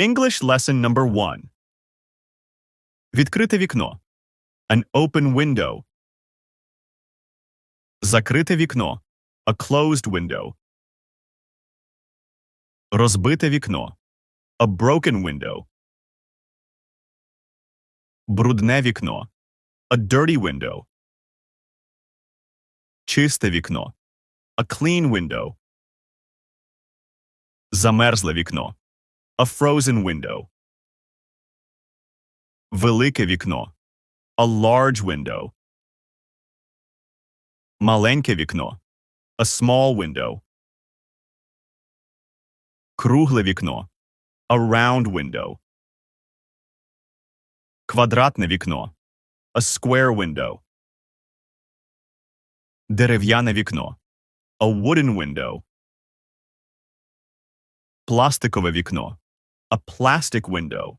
English lesson number one. Відкрите вікно. An open window. Закрите вікно. A closed window. Розбите вікно. A broken window. Брудне вікно. A dirty window. Чисте вікно. A clean window. Замерзле вікно. A frozen window. Велике вікно. A large window. Маленьке вікно. A small window. Кругле вікно. A round window. Квадратне вікно. A square window. Дерев'яне вікно. A wooden window. Пластикове вікно. A plastic window.